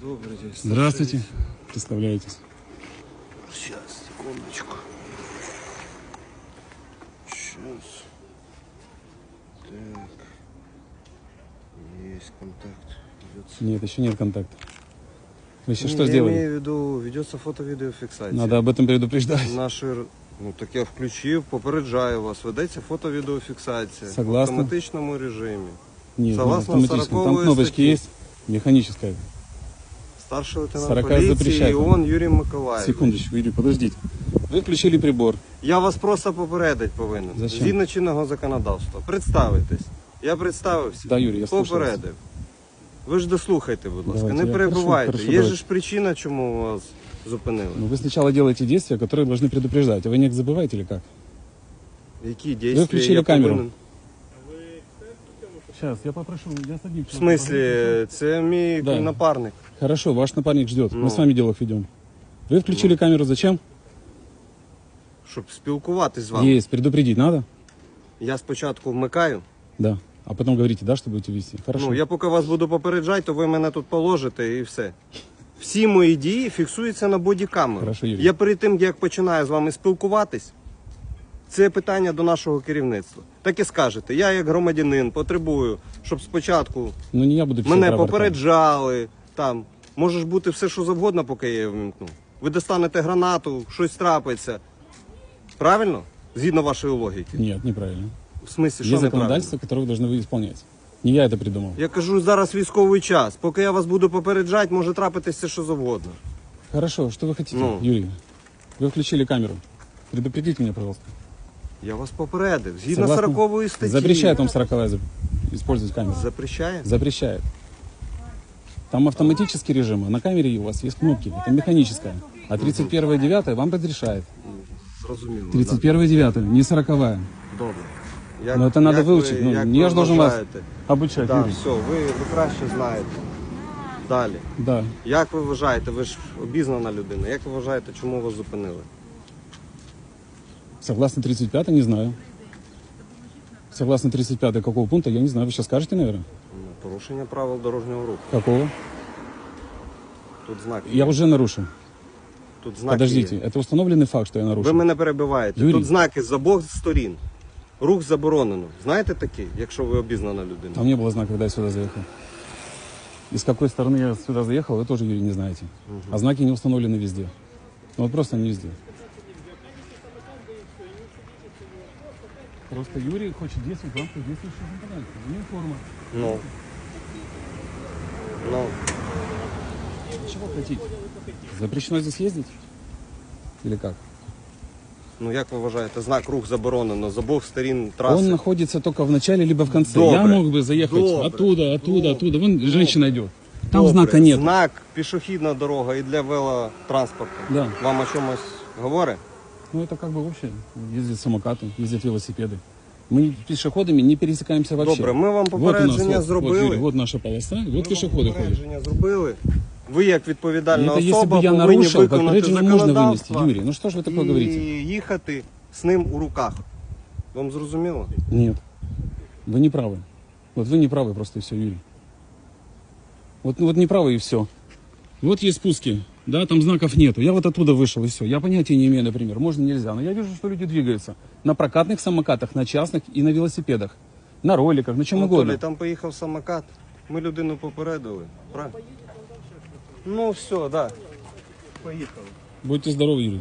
Добрый день. Здравствуйте. Представляетесь. Сейчас, секундочку. Сейчас. Так. Есть контакт. Ведется. Нет, еще нет контакта. Вы еще Не, что я сделали? имею в виду, ведется фото-відеофіксація. Надо об этом предупреждать. Наші... р- Ну так я включив, попереджаю вас. Ведеться фото-відеофіксація. Согласна. В автоматичному режимі. Нет, Согласно нет, автоматически. 40-й Там кнопочки статье. есть. Механическая. Старший лейтенант 40 поліції запрещает. Іон Юрій Миколаївич. Секундочку, Юрий, подождите. Вы включили прибор. Я вас просто попередить повинен. Зачем? Згідно чинного законодавства. Представитесь. Я представився. Да, Юрій, я слушаю вас. Попередив. Ви ж дослухайте, будь ласка, Давайте, не я- перебувайте. хорошо, хорошо, Є давайте. ж причина, чому вас зупинили. Но вы сначала делаете действия, которые должны предупреждать. А вы не забываете или как? Які дії включили я камеру. повинен? Сейчас, я попрошу, я с одним В смислі, це мій Да. напарник. Хорошо, ваш напарник ждет. Ну. Мы с вами диалог ведем. Вы включили камеру зачем? Щоб спілкуватись з вами. Есть, предупредить надо? Я спочатку вмикаю. Да. А потом говорите, да, что будете вести. Хорошо. Ну, я поки вас буду попереджати, то ви мене тут положите і все. Всі мої дії фіксуються на бодікамеру. Хорошо, Юрій. Я перед тим, як починаю з вами спілкуватись, це питання до нашого керівництва. Так і скажете, я як громадянин потребую, щоб спочатку Ну не я буду писать мене рапорта. попереджали. Там може ж бути все, що завгодно, поки я її вимкну. Ви достанете гранату, щось трапиться. Правильно? Згідно вашої логіки. Нет, неправильно. В смислі, Есть що неправильно? законодательство, которое вы должны вы исполнять. Не я это придумал. Я кажу, зараз військовий час. Поки я вас буду попереджати, може трапитися що завгодно. Хорошо, что вы хотите, Ну. Юрий? Вы включили камеру. Предупредите меня, пожалуйста. Я вас попередив. Згідно Согласно? 40 статті. Запрещает вам 40 использовать камеру. Запрещає? Запрещает. Там автоматический режим, а на камере у вас есть кнопки. Это механическая. А 31.9 вам разрешает. Зрозуміло. 31.9, не 40 да. Добре. Як, Но это надо як выучить. Ви, Ну, як не я ви же должен вас вважаєте? обучать, Да, Юрий. все, ви, ви краще знаєте. Далі. Да. Як ви вважаєте, ви ж обізнана людина, як ви вважаєте, чому вас зупинили? Согласно 35 не знаю. Согласно 35 какого пункта, я не знаю. Вы сейчас скажете, наверное? Ну, Порушення правил дорожнього руху. Какого? Тут знак. Я уже нарушил. Тут знаки Подождите, Є. это установленный факт, что я Ви нарушил. мене перебиваєте. Юрій. Тут знаки з обох сторін. Рух заборонено. Знаєте такий, якщо ви обізнана людина? Там не было знака, когда я сюда заехал. И с какой стороны я сюда заехал, вы тоже, Юрий, не знаете. А знаки не установлены везде. Ну, вот просто не везде. Просто Юрий хочет действовать в рамках действующего законодательства. У него форма. Ну. Ну. Чего хотите? Запрещено здесь ездить? Или как? Ну як ви вважаєте, знак рух заборонено з обох сторін траси. Он находится только в начале либо в конце. Добре. Я мог бы заехать Добре. оттуда, оттуда, Добре. оттуда. Вон женщина идет. Там Добре. знака нет. Знак пішохідна дорога і для велотранспорту. Да. Вам о чомусь говорить? Ну, это как бы вообще ездят самокаты, ездят велосипеды. Мы пешеходами не пересекаемся вообще. Добре, ми вам Вот у нас, попередження вот, зробили. Вот, Юрий, вот наша полоса, вот Ми вам пешеходы ходят. попередження зробили. Ви як відповідальна Это если особа бы я повинні нарушил, виконати попереджение можно вынести. законодавство Юрий, ну что ж вы такое і говорите? їхати з ним у руках. Вам зрозуміло? Нет, вы не правы. Вот вы не правы просто и все, Юрий. Вот, ну, вот не правы и все. Вот есть спуски, да, там знаков нету. Я вот оттуда вышел и все. Я понятия не имею, например, можно, нельзя. Но я вижу, что люди двигаются на прокатных самокатах, на частных и на велосипедах. На роликах, на чем Анатолій, угодно. там поїхав самокат. Ми людину попередили. Правильно? Ну все, так. Да. Поїхали. Будьте здоровы, Юрий.